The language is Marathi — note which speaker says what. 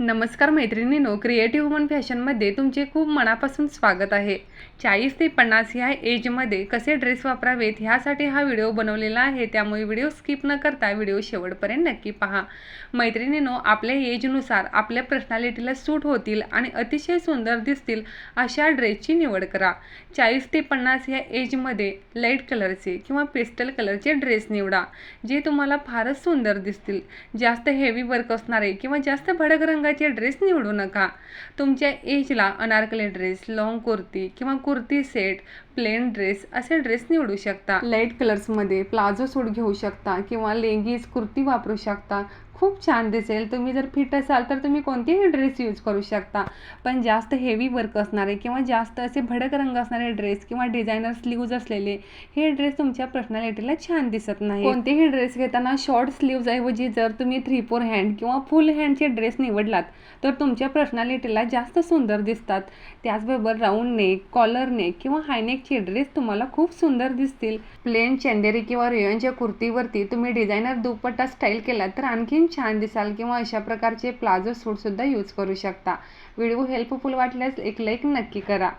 Speaker 1: नमस्कार मैत्रिणींनो क्रिएटिव्ह वुमन फॅशनमध्ये तुमचे खूप मनापासून स्वागत आहे. चाळीस ते पन्नास ह्या एजमध्ये कसे ड्रेस वापरावेत ह्यासाठी हा व्हिडिओ बनवलेला आहे. त्यामुळे व्हिडिओ स्किप न करता व्हिडिओ शेवटपर्यंत नक्की पहा. मैत्रिणींनो आपल्या एजनुसार आपल्या पर्सनॅलिटीला सूट होतील आणि अतिशय सुंदर दिसतील अशा ड्रेसची निवड करा. चाळीस ते पन्नास ह्या एजमध्ये लाइट कलरचे किंवा पेस्टल कलरचे ड्रेस निवडा जे तुम्हाला फारच सुंदर दिसतील. जास्त हेवी वर्क असणारे किंवा जास्त भडक रंगाचे ड्रेस निवडू नका. तुमच्या एजला अनारकली ड्रेस लॉंग कुर्ती किंवा कुर्ती सेट प्लेन ड्रेस असे ड्रेस निवडू शकता. लाइट कलर्समध्ये प्लाझो सूट घेऊ शकता किंवा लेगीज कुर्ती वापरू शकता. खूप छान दिसेल. तुम्ही जर फिट असाल तर तुम्ही कोणतेही ड्रेस यूज करू शकता. पण जास्त हेवी वर्क असणारे किंवा जास्त असे भडक रंग असणारे ड्रेस किंवा डिझायनर स्लीव्ज असलेले हे ड्रेस तुमच्या पर्सनॅलिटीला छान दिसत नाही. कोणतेही ड्रेस घेताना शॉर्ट स्लीव्ज ऐवजी जर तुम्ही थ्री फोर हँड किंवा फुल हँडचे ड्रेस काढलात तर तुमच्या पर्सनॅलिटीला जास्त सुंदर दिसतात. त्याचबरोबर राऊंड नेक कॉलर नेक किंवा हायनेकची ड्रेस तुम्हाला खूप सुंदर दिसतील. प्लेन चंदेरी किंवा रेयनच्या कुर्तीवरती तुम्ही डिझायनर दुपट्टा स्टाईल केला तर आणखीन छान दिसाल किंवा अशा प्रकारचे प्लाझो सूटसुद्धा यूज करू शकता. व्हिडिओ हेल्पफुल वाटल्यास एक लाईक नक्की करा.